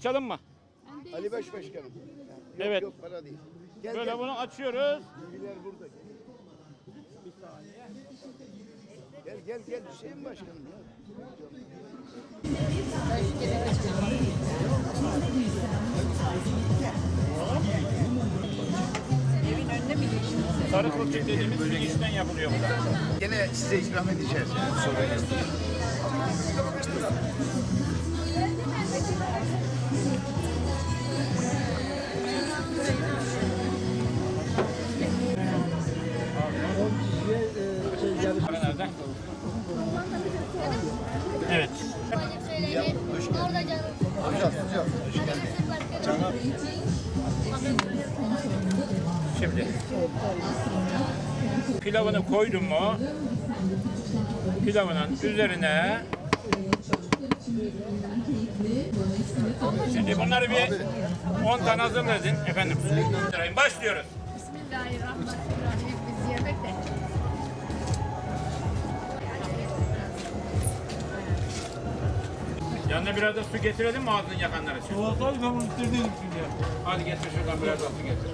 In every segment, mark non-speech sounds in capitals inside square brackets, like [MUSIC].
Açalım mı? Ali Baş Başkanım. Yok, Evet. Yok para değil. Gel Böyle gel. bunu açıyoruz. Bilgiler burada. Gel gel gel Hüseyin Başkanım ya. Sarı kılçık dediğimiz pirinçten yapılıyor bu da. Gene size ikram edeceğiz. Sorun yok. Evet. Şimdi pilavını koydum mu pilavının üzerine Şimdi bunları bir 10 tane hazırlayın efendim. Başlıyoruz. Bismillahirrahmanirrahim. Biz yemek de. Yanına biraz da su getirelim mi ağzını yakanlar için? Tabii ben bitirdiydim şimdi. Hadi getir şuradan biraz da su getir.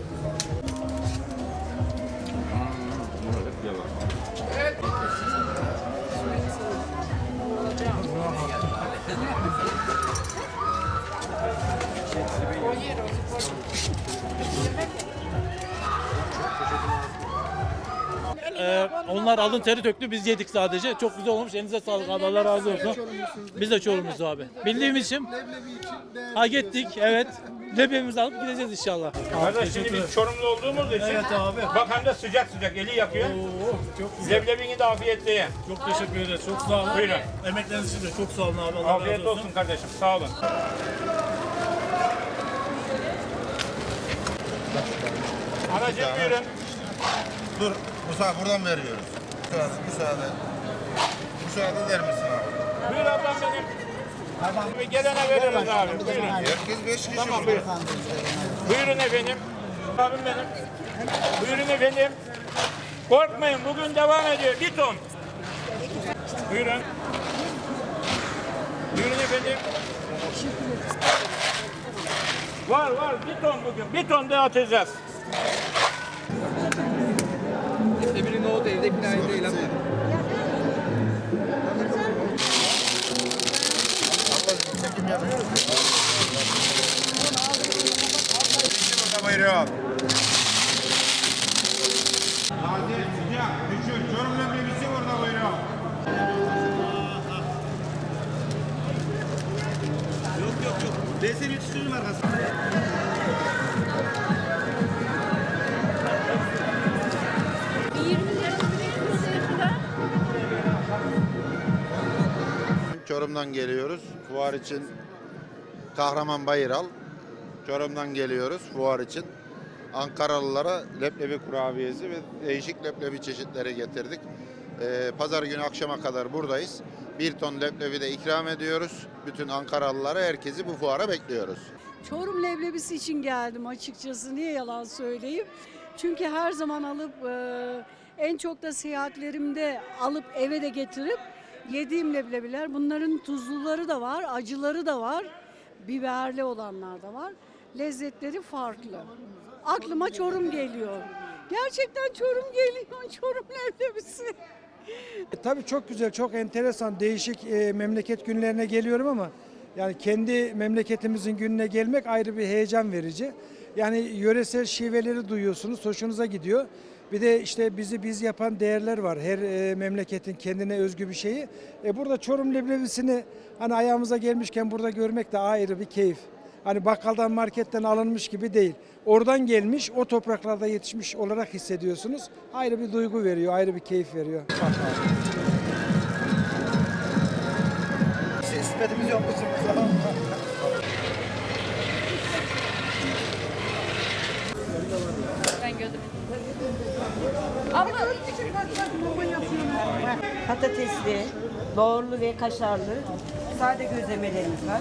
Ee, onlar alın teri döktü biz yedik sadece. Çok güzel olmuş. Elinize sağlık. Allah razı olsun. Biz de Çorumluyuz abi. Bildiğimiz için. Ha gittik evet. Leblebimizi alıp gideceğiz inşallah. Kardeş şimdi biz Çorumlu olduğumuz için Evet abi. bak hem de sıcak sıcak eli yakıyor. Oo, çok güzel. Leblebini de afiyetle ye. Çok teşekkür ederiz. Çok sağ olun. Buyurun. Emekleriniz için de çok sağ olun abi. Allah Afiyet razı olsun. olsun kardeşim sağ olun. Anacığım buyurun. Dur, Musa buradan veriyoruz. Müsaade, müsaade. Müsaade eder misin abi? Buyur ablam benim. Tamam. Gelene veririz abi. Buyurun. Herkes beş kişi Tamam burada. buyurun. Buyurun efendim. Abim benim. Buyurun efendim. Korkmayın bugün devam ediyor. Bir ton. Buyurun. Buyurun efendim. Var var bir ton bugün. Bir ton dağıtacağız. Ablacığım çekim yapıyoruz. İşi burada buyuruyor. Taze, sıcak, düşün. Çorum leblebisi burada buyuruyor. Çorum'dan geliyoruz. Fuar için Kahraman Bayıral. Çorum'dan geliyoruz fuar için. Ankaralılara leblebi kurabiyesi ve değişik leblebi çeşitleri getirdik. Ee, Pazar günü akşama kadar buradayız. Bir ton leblebi de ikram ediyoruz. Bütün Ankaralılara, herkesi bu fuara bekliyoruz. Çorum leblebisi için geldim açıkçası. Niye yalan söyleyeyim? Çünkü her zaman alıp e, en çok da seyahatlerimde alıp eve de getirip yediğim leblebiler. Bunların tuzluları da var, acıları da var, biberli olanlar da var. Lezzetleri farklı. Aklıma Çorum geliyor. Gerçekten Çorum geliyor. [LAUGHS] Çorum leblebisi. E, Tabii çok güzel, çok enteresan, değişik e, memleket günlerine geliyorum ama yani kendi memleketimizin gününe gelmek ayrı bir heyecan verici. Yani yöresel şiveleri duyuyorsunuz, hoşunuza gidiyor. Bir de işte bizi biz yapan değerler var. Her e, memleketin kendine özgü bir şeyi. E, burada Çorum leblebisini hani ayağımıza gelmişken burada görmek de ayrı bir keyif. Hani bakkaldan marketten alınmış gibi değil. Oradan gelmiş, o topraklarda yetişmiş olarak hissediyorsunuz. Ayrı bir duygu veriyor, ayrı bir keyif veriyor. İsmetimiz yok bizim. Patatesli, doğurlu ve kaşarlı sade gözlemelerimiz var.